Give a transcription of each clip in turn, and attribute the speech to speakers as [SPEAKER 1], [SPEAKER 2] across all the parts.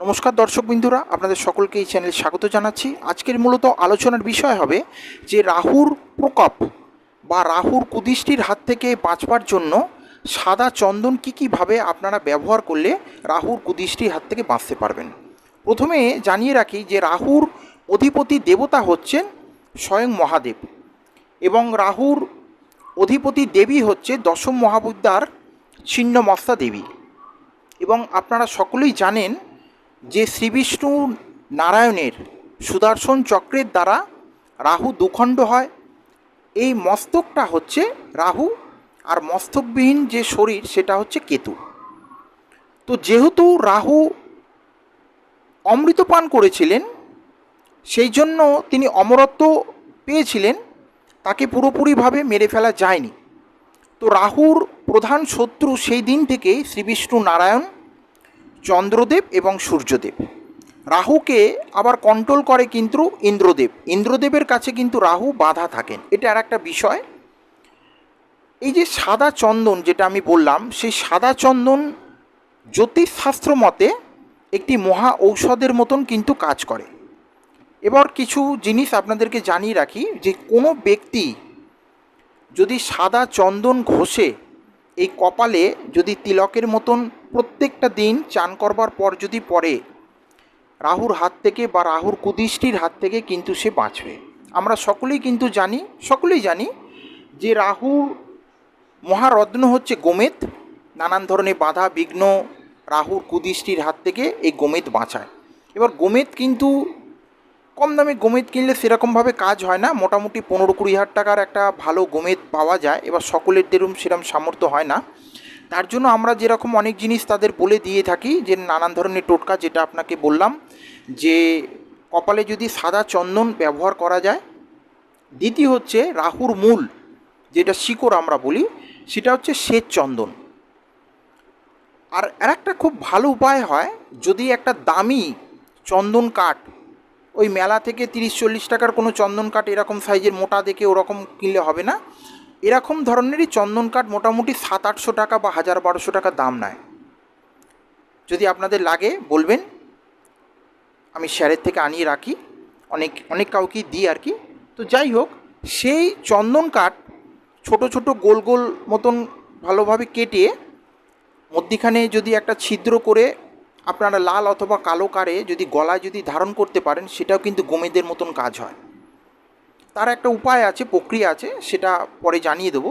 [SPEAKER 1] নমস্কার দর্শক বিন্দুরা, আপনাদের সকলকে এই চ্যানেলে স্বাগত জানাচ্ছি। আজকের মূলত আলোচনার বিষয় হবে যে রাহুর প্রকোপ বা রাহুর কুদৃষ্টির হাত থেকে বাঁচবার জন্য সাদা চন্দন কী কীভাবে আপনারা ব্যবহার করলে রাহুর কুদৃষ্টির হাত থেকে বাঁচতে পারবেন। প্রথমে জানিয়ে রাখি যে রাহুর অধিপতি দেবতা হচ্ছেন স্বয়ং মহাদেব এবং রাহুর অধিপতি দেবী হচ্ছে দশম মহাবিদ্যার ছিন্নমস্তা দেবী এবং আপনারা সকলেই জানেন যে শ্রীবিষ্ণু নারায়ণের সুদর্শন চক্রের দ্বারা রাহু দুখণ্ড হয়, এই মস্তকটা হচ্ছে রাহু আর মস্তকবিহীন যে শরীর সেটা হচ্ছে কেতু। তো যেহেতু রাহু অমৃত পান করেছিলেন, সেই জন্য তিনি অমরত্ব পেয়েছিলেন, তাকে পুরোপুরিভাবে মেরে ফেলা যায়নি। তো রাহুর প্রধান শত্রু সেই দিন থেকে শ্রীবিষ্ণু নারায়ণ চন্দ্রদেব এবং সূর্যদেব। রাহুকে আবার কন্ট্রোল করে কিন্তু ইন্দ্রদেব। ইন্দ্রদেবের কাছে কিন্তু রাহু বাধা থাকেন। এটা আর একটা বিষয়। এই যে সাদা চন্দন যেটা আমি বললাম, সেই সাদা চন্দন জ্যোতিষশাস্ত্র মতে একটি মহা ঔষধের মতন কিন্তু কাজ করে। এবার কিছু জিনিস আপনাদেরকে জানিয়ে রাখি যে কোনো ব্যক্তি যদি সাদা চন্দন ঘষে, এই কপালে যদি তিলকের মতন প্রত্যেকটা দিন চান করবার পর যদি পরে রাহুর হাত থেকে বা রাহুর কুদৃষ্টির হাত থেকে কিন্তু সে বাঁচবে। আমরা সকলেই কিন্তু জানি, সকলেই জানি যে রাহুর মহারত্ন হচ্ছে গোমেদ নানান ধরনের বাধা, বিঘ্ন রাহুর কুদৃষ্টির হাত থেকে এই গোমেদ বাঁচায়। এবার গোমেদ কিন্তু কম দামে গোমেদ কিনলে সেরকমভাবে কাজ হয় না। মোটামুটি পনেরো কুড়ি হাজার টাকার একটা ভালো গোমেদ পাওয়া যায়। এবার সকলের দেরম সেরম সামর্থ্য হয় না। তার জন্য আমরা যেরকম অনেক জিনিস তাদের বলে দিয়ে থাকি, যে নানান ধরনের টোটকা যেটা আপনাকে বললাম, যে কপালে যদি সাদা চন্দন ব্যবহার করা যায়, দ্বিতীয় হচ্ছে রাহুর মূল যেটা শিকড় আমরা বলি, সেটা হচ্ছে শ্বেত চন্দন। আর আর একটা খুব ভালো উপায় হয়, যদি একটা দামি চন্দন কাঠ, ওই মেলা থেকে তিরিশ চল্লিশ টাকার কোনো চন্দন কাঠ এরকম সাইজের মোটা দেখে ওরকম কিনলে হবে না এরকম ধরনেরই চন্দন কাঠ মোটামুটি সাত, আটশো টাকা বা হাজার বারোশো টাকা দাম নেয়। যদি আপনাদের লাগে, বলবেন। আমি স্যারের থেকে আনিয়ে রাখি। অনেক অনেক কাউকেই দিই আর কি। তো যাই হোক, সেই চন্দন কাঠ ছোট ছোট, গোল গোল মতন ভালোভাবে কেটে মধ্যিখানে যদি একটা ছিদ্র করে আপনারা লাল অথবা কালো কারে যদি গলায় যদি ধারণ করতে পারেন, সেটাও কিন্তু গোমেদের মতন কাজ হয়। তার একটা উপায় আছে, প্রক্রিয়া আছে, সেটা পরে জানিয়ে দেবো।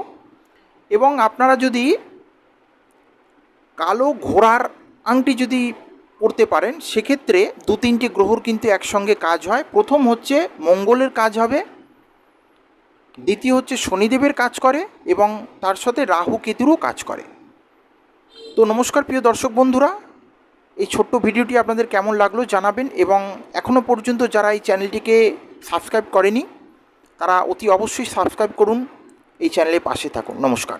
[SPEAKER 1] এবং আপনারা যদি কালো ঘোড়ার আংটি যদি পড়তে পারেন, সেক্ষেত্রে দু তিনটি গ্রহর কিন্তু একসঙ্গে কাজ হয়। প্রথম হচ্ছে মঙ্গলের কাজ হবে, দ্বিতীয় হচ্ছে শনিদেবের কাজ করে, এবং তার সাথে রাহু কেতুরও কাজ করে। তো নমস্কার প্রিয় দর্শক বন্ধুরা, এই ছোট্ট ভিডিওটি আপনাদের কেমন লাগল জানাবেন, এবং এখনও পর্যন্ত যারা এই চ্যানেলটিকে সাবস্ক্রাইব করেনি তারা অতি অবশ্যই সাবস্ক্রাইব করুন। এই চ্যানেলে পাশে থাকুন। নমস্কার।